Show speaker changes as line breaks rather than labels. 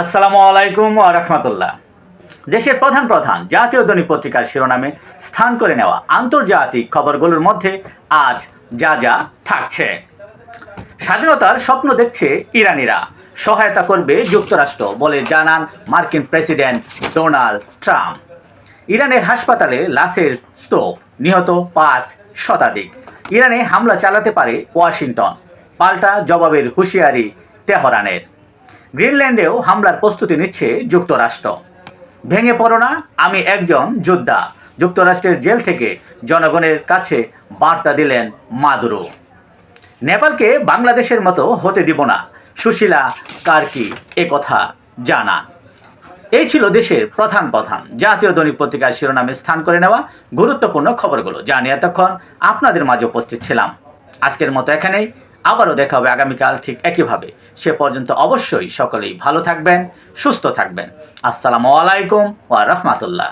আসসালামু আলাইকুম রাহমাতুল্লাহ। দেশের প্রধান প্রধান জাতীয় দৈনিক পত্রিকার শিরোনামে স্থান করে নেওয়া আন্তর্জাতিক খবরগুলোর মধ্যে আজ যা যা থাকছে। স্বাধীনতার স্বপ্ন দেখছে ইরানিরা। সহায়তা করবে যুক্তরাষ্ট্র বলে জানান মার্কিন প্রেসিডেন্ট ডোনাল্ড ট্রাম্প। ইরানের হাসপাতালে লাশের স্তূপ, নিহত পাঁচ শতাধিক। ইরানে হামলা চালাতে পারে ওয়াশিংটন। পাল্টা জবাবের হুঁশিয়ারি তেহরানের। গ্রিনল্যান্ডেও হামলার প্রস্তুতি নিচ্ছে যুক্তরাষ্ট্র। ভেঙে পড়ো না, আমি একজন যোদ্ধা, যুক্তরাষ্ট্রের জেল থেকে জনগণের কাছে বার্তা দিলেন মাদুরো। নেপালকে বাংলাদেশের মতো হতে দিব না, সুশীলা কার্কি এ কথা জানান এই ছিল দেশের প্রধান প্রধান। জাতীয় দৈনিক পত্রিকার শিরোনামে স্থান করে নেওয়া গুরুত্বপূর্ণ খবরগুলো। যা নিয়ে এতক্ষণ আপনাদের মাঝে উপস্থিত ছিলাম। আজকের মতো এখানেই। আবারও দেখা হবে আগামীকাল ঠিক একইভাবে। সে পর্যন্ত অবশ্যই সকলেই ভালো থাকবেন, সুস্থ থাকবেন। আসসালামু আলাইকুম ওয়া রাহমাতুল্লাহ।